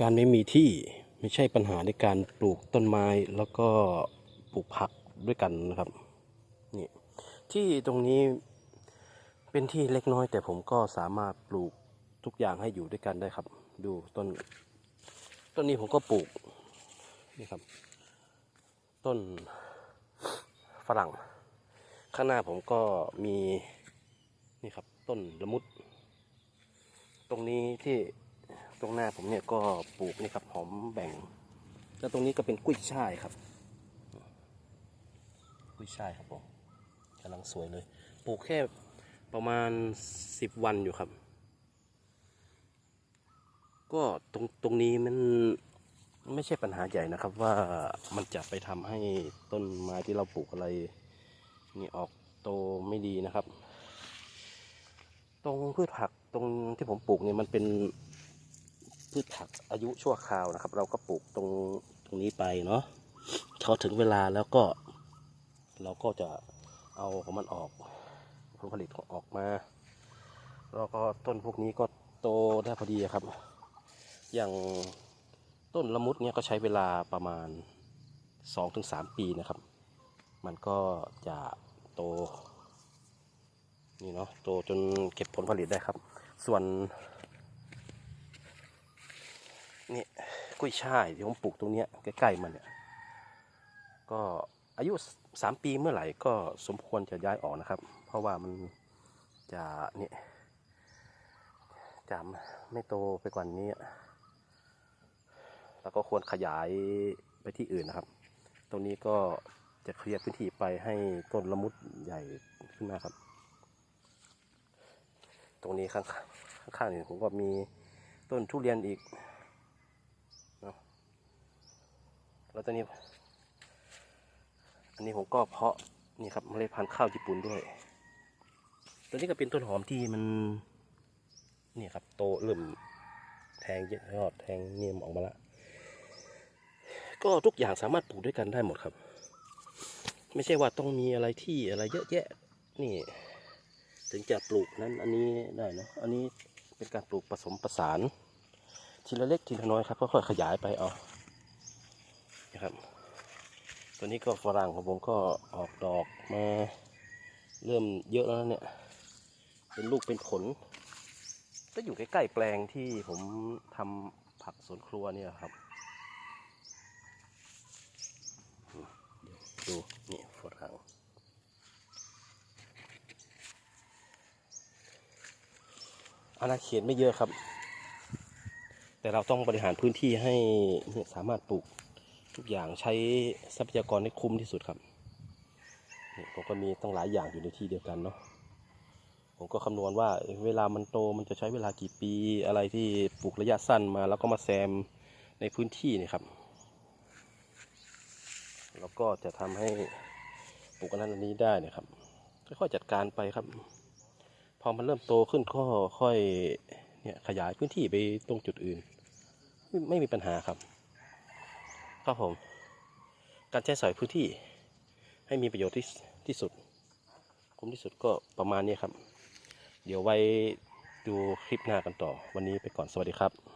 การไม่มีที่ไม่ใช่ปัญหาในการปลูกต้นไม้แล้วก็ปลูกผักด้วยกันนะครับนี่ที่ตรงนี้เป็นที่เล็กน้อย แต่ผมก็สามารถปลูกทุกอย่างให้อยู่ด้วยกันได้ครับ ดูต้นต้นนี้ผมก็ปลูกนี่ครับ ต้นฝรั่ง ข้างหน้าผมก็มีนี่ครับ ต้นละมุด ตรงนี้ที่ ตรงหน้าผมเนี่ยก็ปลูกนี่ครับหอมแบ่ง แล้วตรงนี้ก็เป็นกุ้ยช่ายครับ กุ้ยช่ายครับผมกำลังสวยเลย ปลูกแค่ประมาณสิบวันอยู่ครับ ก็ตรงตรงนี้มันไม่ใช่ปัญหาใหญ่นะครับ ว่ามันจะไปทำให้ต้นไม้ที่เราปลูกอะไร นี่ออกโตไม่ดีนะครับ ตรงพืชผักตรงที่ผมปลูกเนี่ยมันเป็น พืชผักอายุชั่วคราวนะครับ เราก็ปลูกตรงตรงนี้ไปเนาะพอถึงเวลาแล้วก็ เราก็จะเอาของมันออกผลผลิตออกมา แล้วก็ต้นพวกนี้ก็โตได้พอดีครับ อย่างต้นละมุดเนี่ยก็ใช้เวลาประมาณ 2-3 ปีนะครับ มันก็จะโตนี่เนาะโตจนเก็บผลผลิตได้ครับ ส่วน นี่กุ้ยช่ายที่ผมปลูกตรงเนี้ยใกล้ๆมันเนี่ยก็อายุสามปีเมื่อไหร่ก็สมควรจะย้ายออกนะครับ เพราะว่ามันจะนี่จะไม่โตไปกว่านี้ แล้วก็ควรขยายไปที่อื่นนะครับ ตรงนี้ก็จะเคลียร์พื้นที่ไปให้ต้นละมุดใหญ่ขึ้นมาครับ ตรงนี้ข้างข้างๆนี่ผมก็มีต้นทุเรียนอีกเนาะ แล้วตอนนี้ อันนี้ผมก็เพาะนี่ครับเมล็ดพันธุ์ข้าวญี่ปุ่นด้วยตัวนี้ก็เป็นต้นหอมที่มันนี่ครับ โตเริ่มแทงเยอะยอดแทงเนียมออกมาล้วก็ทุกอย่างสามารถปลูกด้วยกันได้หมดครับ ไม่ใช่ว่าต้องมีอะไรที่อะไรเยอะแยะ นี่ ถึงจะปลูกนั้นอันนี้ได้นะอันนี้เป็นการปลูกผสมประสาน ทีละเล็กทีละน้อยครับค่อยๆขยายไปเอา นะครับ ตัวนี้ก็ฝรั่งของผมก็ออกดอกมาเริ่มเยอะแล้วเนี่ย เป็นลูกเป็นผลก็อยู่ใกล้ๆแปลงที่ผมทำผักสวนครัวเนี่ยครับดูนี่ฝรั่งอาณาเขตไม่เยอะครับ แต่เราต้องบริหารพื้นที่ให้สามารถปลูก ทุกอย่างใช้ทรัพยากรให้คุ้มที่สุดครับผมก็มีตั้งหลายอย่างอยู่ในที่เดียวกันเนาะผมก็คำนวณว่าเวลามันโตมันจะใช้เวลากี่ปีอะไรที่ปลูกระยะสั้นมา แล้วก็มาแซมในพื้นที่นี่ครับ แล้วก็จะทำให้ปลูกอันนั้นอันนี้ได้เนะครับค่อยๆจัดการไปครับ พอมันเริ่มโตขึ้นก็ค่อยเนี่ยขยายพื้นที่ไปตรงจุดอื่น ไม่ไม่มีปัญหาครับ ครับผม การใช้สอยพื้นที่ให้มีประโยชน์ที่ที่สุด คุ้มที่สุดก็ประมาณนี้ครับ เดี๋ยวไว้ดูคลิปหน้ากันต่อ วันนี้ไปก่อนสวัสดีครับ